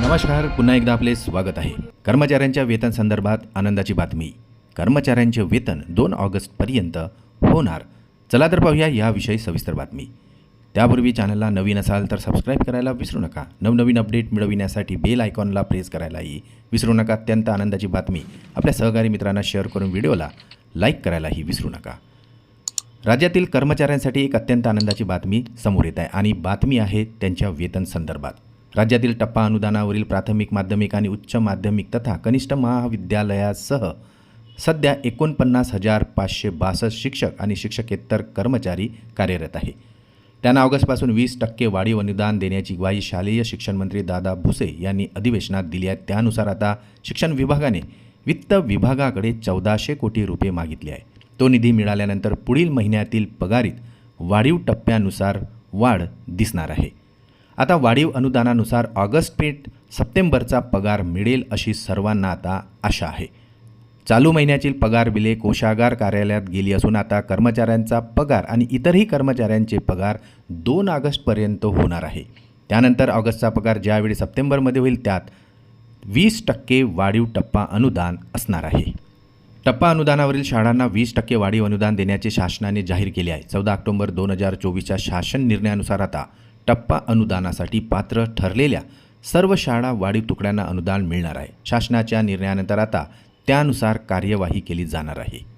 नमस्कार पुन्हा एकदा आपले स्वागत आहे. कर्मचाऱ्यांच्या वेतन संदर्भात आनंदाची बातमी. कर्मचाऱ्यांचे वेतन दोन ऑगस्टपर्यंत होणार. चला तर पाहूया याविषयी सविस्तर बातमी. त्यापूर्वी चॅनलला नवीन असाल तर सबस्क्राईब करायला विसरू नका. नवनवीन अपडेट मिळविण्यासाठी बेल आयकॉनला प्रेस करायलाही विसरू नका. अत्यंत आनंदाची बातमी. आपल्या सहकारी मित्रांना शेअर करून व्हिडिओला लाईक करायलाही विसरू नका. राज्यातील कर्मचाऱ्यांसाठी एक अत्यंत आनंदाची बातमी समोर येत आहे आणि बातमी आहे त्यांच्या वेतन संदर्भात. राज्यातील टप्पा अनुदानावरील प्राथमिक माध्यमिक आणि उच्च माध्यमिक तथा कनिष्ठ महाविद्यालयासह सध्या एकोणपन्नास हजार पाचशे बासष्ट शिक्षक आणि शिक्षकेतर कर्मचारी कार्यरत आहे. त्यांना ऑगस्टपासून वीस टक्के वाढीव अनुदान देण्याची ग्वाही शालेय शिक्षण मंत्री दादा भुसे यांनी अधिवेशनात दिली आहे. त्यानुसार आता शिक्षण विभागाने वित्त विभागाकडे चौदाशे कोटी रुपये मागितले आहे. तो निधी मिळाल्यानंतर पुढील महिन्यातील पगारीत वाढीव टप्प्यानुसार वाढ दिसणार आहे. आता वाढीव अनुदानानुसार ऑगस्ट पेठ सप्टेंबरचा पगार मिळेल अशी सर्वांना आता आशा आहे. चालू महिन्यातील पगार बिले कोशागार कार्यालयात गेली असून आता कर्मचाऱ्यांचा पगार आणि इतरही कर्मचाऱ्यांचे पगार दोन ऑगस्टपर्यंत होणार आहे. त्यानंतर ऑगस्टचा पगार ज्यावेळी सप्टेंबरमध्ये होईल त्यात वीस टक्के वाढीव टप्पा अनुदान असणार आहे. टप्पा अनुदानावरील शाळांना वीस टक्के वाढीव अनुदान देण्याचे शासनाने जाहीर केले आहे. चौदा ऑक्टोबर दोन हजार चोवीसच्या शासन निर्णयानुसार आता टप्पा अनुदानासाठी पात्र ठरलेल्या सर्व शाळा वाढीव तुकड्यांना अनुदान मिळणार आहे. शासनाच्या निर्णयानंतर आता त्यानुसार कार्यवाही केली जाणार आहे.